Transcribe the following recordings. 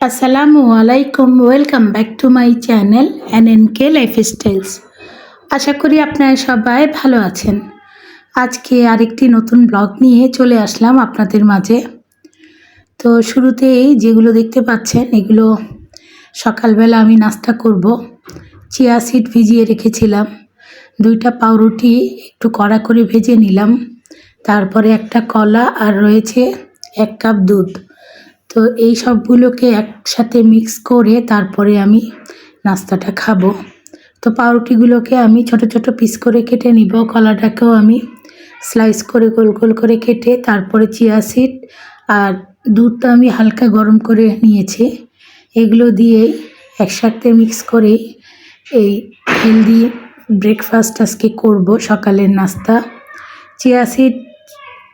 আসসালামু আলাইকুম welcome back to my channel an N K lifestyles আশা করি আপনারা সবাই ভালো আছেন। আজকে আরেকটি নতুন ব্লগ নিয়ে চলে আসলাম আপনাদের মাঝে। তো শুরুতেই যেগুলো দেখতে পাচ্ছেন, এগুলো সকালবেলা আমি নাস্তা করব। চিয়া সিড ভিজিয়ে রেখেছিলাম। দুইটা পাউরুটি একটু কড়া করে ভেজে নিলাম। তারপরে একটা কলা আর রয়েছে এক কাপ দুধ। তো এই সবগুলোকে একসাথে মিক্স করে তারপরে আমি নাস্তাটা খাব। তো পাউরুটিগুলোকে আমি ছোট ছোট পিস করে কেটে নিব। কলাটাকেও আমি স্লাইস করে গোল গোল করে কেটে তারপরে চিয়া সিড আর দুধটা আমি হালকা গরম করে নিয়েছি। এগুলো দিয়ে একসাথে মিক্স করে এই হেলদি ব্রেকফাস্ট আজকে করব সকালের নাস্তা। চিয়া সিড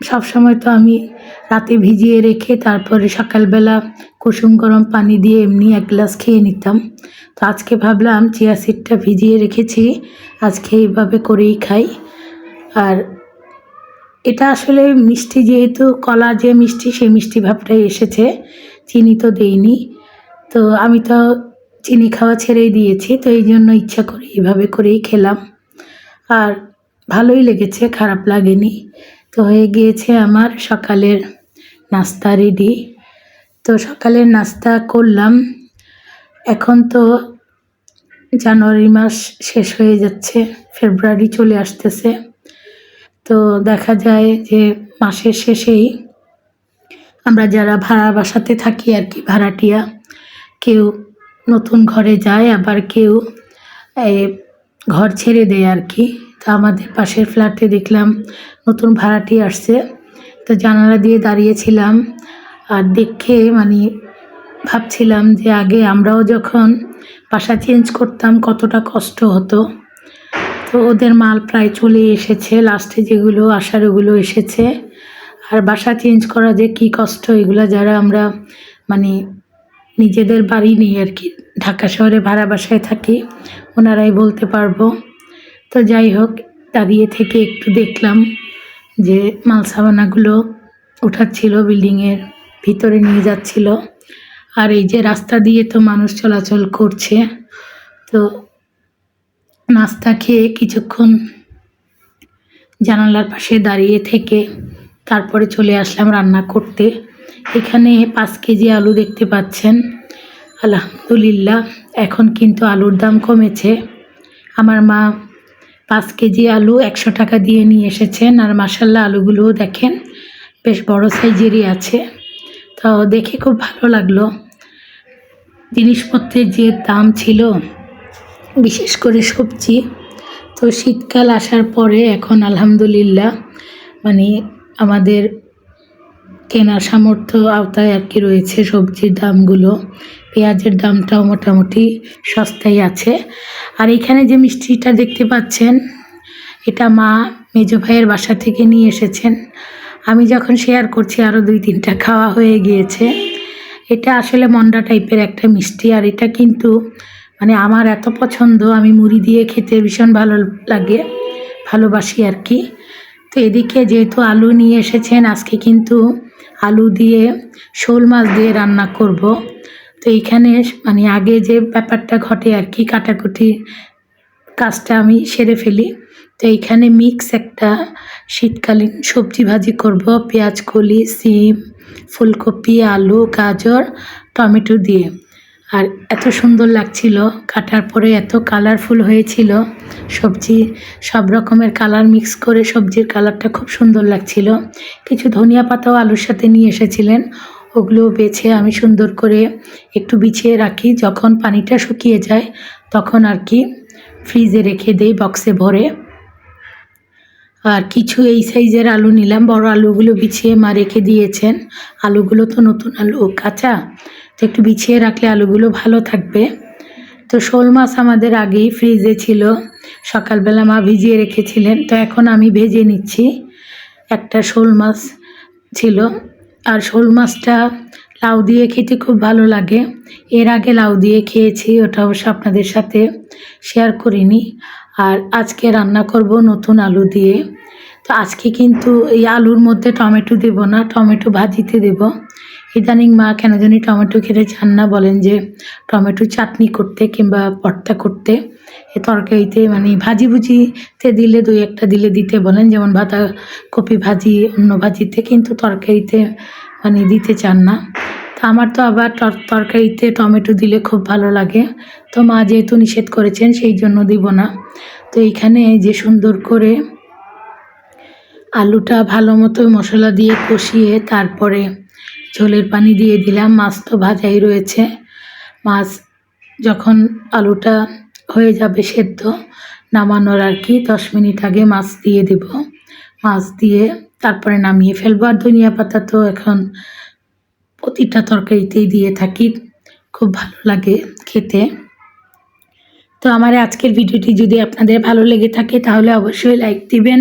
সবসময় তো আমি রাতে ভিজিয়ে রেখে তারপরে সকালবেলা কুসুম গরম পানি দিয়ে এমনি এক গ্লাস খেয়ে নিতাম। তো আজকে ভাবলাম চিয়া সিডটা ভিজিয়ে রেখেছি, আজকে এইভাবে করেই খাই। আর এটা আসলে মিষ্টি যেহেতু, কলা যে মিষ্টি, সেই মিষ্টি ভাবটাই এসেছে। চিনি তো দেইনি। তো আমি তো চিনি খাওয়া ছেড়েই দিয়েছি, তো এই জন্য ইচ্ছা করে এইভাবে করেই খেলাম। আর ভালোই লেগেছে, খারাপ লাগেনি। তো হয়ে গিয়েছে আমার সকালের নাস্তা রেডি তো সকালের নাস্তা করলাম। এখন তো জানুয়ারি মাস শেষ হয়ে যাচ্ছে, ফেব্রুয়ারি চলে আসতেছে। তো দেখা যায় যে মাসের শেষেই আমরা যারা ভাড়া বাসাতে থাকি আর কি, ভাড়াটিয়া, কেউ নতুন ঘরে যায়, আবার কেউ ঘর ছেড়ে দেয় আর কি। তা আমাদের পাশের ফ্ল্যাটে দেখলাম নতুন ভাড়াটি আসছে। তো জানালা দিয়ে দাঁড়িয়েছিলাম আর দেখে মানে ভাবছিলাম যে আগে আমরাও যখন বাসা চেঞ্জ করতাম কতটা কষ্ট হতো। তো ওদের মাল প্রায় চলে এসেছে, লাস্টে যেগুলো আসার ওগুলো এসেছে। আর বাসা চেঞ্জ করা যে কী কষ্ট, এগুলো যারা আমরা মানে নিজেদের বাড়ি নেই আর কি ঢাকা শহরে ভাড়া বাসায় থাকি, ওনারাই বলতে পারব। তো যাই হোক, দাঁড়িয়ে থেকে একটু দেখলাম যে মাল সাবানাগুলো উঠাচ্ছিল বিল্ডিংয়ের ভিতরে নিয়ে যাচ্ছিল। আর এই যে রাস্তা দিয়ে তো মানুষ চলাচল করছে, তো নাস্তা খেয়ে কিছুক্ষণ জানালার পাশে দাঁড়িয়ে থেকে তারপরে চলে আসলাম রান্না করতে। এখানে পাঁচ কেজি আলু দেখতে পাচ্ছেন। আলহামদুলিল্লাহ, এখন কিন্তু আলুর দাম কমেছে। আমার মা পাঁচ কেজি আলু একশো টাকা দিয়ে নিয়ে এসেছেন। আর মাসাল্লাহ আলুগুলোও দেখেন, বেশ বড় সাইজেরই আছে। তো দেখে খুব ভালো লাগল। জিনিসপত্রের যে দাম ছিল, বিশেষ করে সবজি, তো শীতকাল আসার পরে এখন আলহামদুলিল্লাহ মানে আমাদের কেনার সামর্থ্য আওতায় আর কি রয়েছে সবজির দামগুলো। পেঁয়াজের দামটাও মোটামুটি সস্তায় আছে। আর এখানে যে মিষ্টিটা দেখতে পাচ্ছেন, এটা মা মেজো ভাইয়ের বাসা থেকে নিয়ে এসেছেন। আমি যখন শেয়ার করছি আরও দুই তিনটা খাওয়া হয়ে গিয়েছে। এটা আসলে মন্ডা টাইপের একটা মিষ্টি, আর এটা কিন্তু মানে আমার এত পছন্দ, আমি মুড়ি দিয়ে খেতে ভীষণ ভালো লাগে, ভালোবাসি আর কি। তো এদিকে যেহেতু আলু নিয়ে এসেছেন, আজকে কিন্তু আলু দিয়ে শোল মাছ দিয়ে রান্না করব। তো এইখানে মানে আগে যে ব্যাপারটা ঘটে আর কি, কাটাকুটি কাজটা আমি সেরে ফেলি। তো এইখানে মিক্স একটা শীতকালীন সবজি ভাজি করব, পেঁয়াজ, কলি, সিম, ফুলকপি, আলু, গাজর, টমেটো দিয়ে। আর এত সুন্দর লাগছিল, কাটার পরে এত কালারফুল হয়েছিল সবজি, সব রকমের কালার মিক্স করে সবজির কালারটা খুব সুন্দর লাগছিল। কিছু ধনিয়া পাতাও আলুর সাথে নিয়ে এসেছিলেন ওগুলো বেছে আমি সুন্দর করে একটু বিছিয়ে রাখি। যখন পানিটা শুকিয়ে যায়, তখন আর কি ফ্রিজে রেখে দেই, বক্সে ভরে। আর কিছু এই সাইজের আলু নিলাম। বড় আলুগুলো বিছিয়ে মা রেখে দিয়েছেন। আলুগুলো তো নতুন আলু, কাঁচা। তো একটু বিছিয়ে রাখলে আলুগুলো ভালো থাকবে। তো শোল মাছ আমাদের আগেই ফ্রিজে ছিল। সকালবেলা মা ভিজিয়ে রেখেছিলেন। তো এখন আমি ভেজে নিচ্ছি। একটা শোল মাছ ছিল। আর শোল মাছটা লাউ দিয়ে খেতে খুব ভালো লাগে। এর আগে লাউ দিয়ে খেয়েছি, ওটা অবশ্য আপনাদের সাথে শেয়ার করিনি। আর আজকে রান্না করব নতুন আলু দিয়ে। তো আজকে কিন্তু এই আলুর মধ্যে টমেটো দেব না, টমেটো ভাজিতে দেব। ইদানিং মা কেন জানি টমেটো খেতে চান না, বলেন যে টমেটো চাটনি করতে কিংবা ভর্তা করতে। তরকারিতে মানে ভাজি ভুজিতে দিলে দুই একটা দিলে দিতে বলেন, যেমন ভাতা কপি ভাজি, অন্য ভাজিতে কিন্তু তরকারিতে মানে দিতে চান না। তো আমার তো আবার তরকারিতে টমেটো দিলে খুব ভালো লাগে। তো মা যেহেতু নিষেধ করেছেন, সেই জন্য দিব না। তো এইখানে যে সুন্দর করে আলুটা ভালো মতো মশলা দিয়ে কষিয়ে তারপরে ঝোলের পানি দিয়ে দিলাম। মাছ তো ভাজাই রয়েছে। মাছ যখন আলুটা হয়ে যাবে সেদ্ধ। নামানোর আর কি, দশ মিনিট আগে মাছ দিয়ে দেব। মাছ দিয়ে তারপরে নামিয়ে ফেলব। আর ধনিয়া পাতা তো এখন প্রতিটা তরকারিতেই দিয়ে থাকি। খুব ভালো লাগে খেতে। তো আমার আজকের ভিডিওটি যদি আপনাদের ভালো লেগে থাকে, তাহলে অবশ্যই লাইক দিবেন।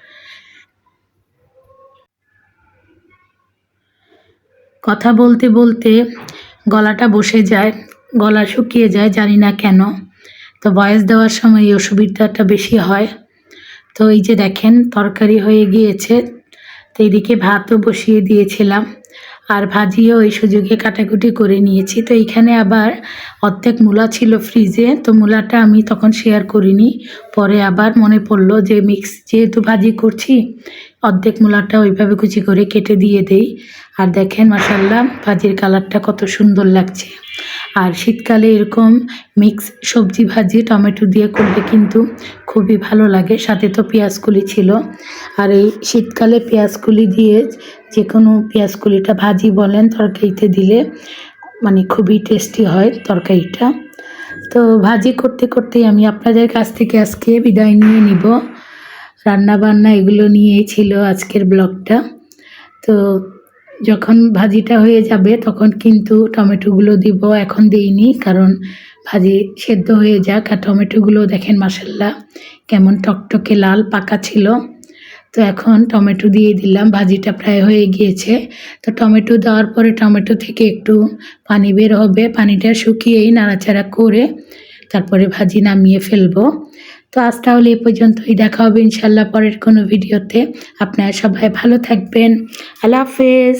কথা বলতে বলতে গলাটা বসে যায়, গলা শুকিয়ে যায়, জানি না কেন। তো ভয়েস দেওয়ার সময় এই অসুবিধাটা বেশি হয়। তো এই যে দেখেন, তরকারি হয়ে গিয়েছে। তো এদিকে ভাতও বসিয়ে দিয়েছিলাম। আর ভাজিও ওই সুযোগে কাটাকুটি করে নিয়েছি। তো এইখানে আবার অর্ধেক মূলা ছিল ফ্রিজে। তো মূলাটা আমি তখন শেয়ার করিনি। পরে আবার মনে পড়ল যে মিক্স যেহেতু ভাজি করছি অর্ধেক মূলাটা ওইভাবে কুচি করে কেটে দিয়ে দেই। আর দেখেন মাসাল্লাহ ভাজির কালারটা কত সুন্দর লাগছে। আর শীতকালে এরকম মিক্স সবজি, ভাজি, টমেটো দিয়ে করলে কিন্তু খুবই ভালো লাগে। সাথে তো পেঁয়াজকুলি ছিল। আর এই শীতকালে পেঁয়াজকুলি দিয়ে যে কোনো পেঁয়াজকুলিটা ভাজি বলেন, তরকারিতে দিলে মানে খুবই টেস্টি হয় তরকারিটা। তো ভাজি করতে করতেই আমি আপনাদের কাছ থেকে আজকে বিদায় নিয়ে নিব। রান্না বান্না এগুলো নিয়েই ছিল আজকের ব্লগটা। তো যখন ভাজিটা হয়ে যাবে তখন কিন্তু টমেটোগুলো দিব, এখন দিইনি কারণ ভাজি সেদ্ধ হয়ে যাক। আর টমেটোগুলো দেখেন মাসাল্লাহ কেমন টকটকে লাল পাকা ছিল। তো এখন টমেটো দিয়ে দিলাম, ভাজিটা প্রায় হয়ে গিয়েছে। তো টমেটো দেওয়ার পরে টমেটো থেকে একটু পানি বের হবে, পানিটা শুকিয়েই নাড়াচাড়া করে তারপরে ভাজি নামিয়ে ফেলব। তো আজ তাহলে এ পর্যন্তই। দেখা হবে ইনশাল্লাহ পরের কোনো ভিডিওতে। আপনারা সবাই ভালো থাকবেন। আল্লাহ হাফেজ।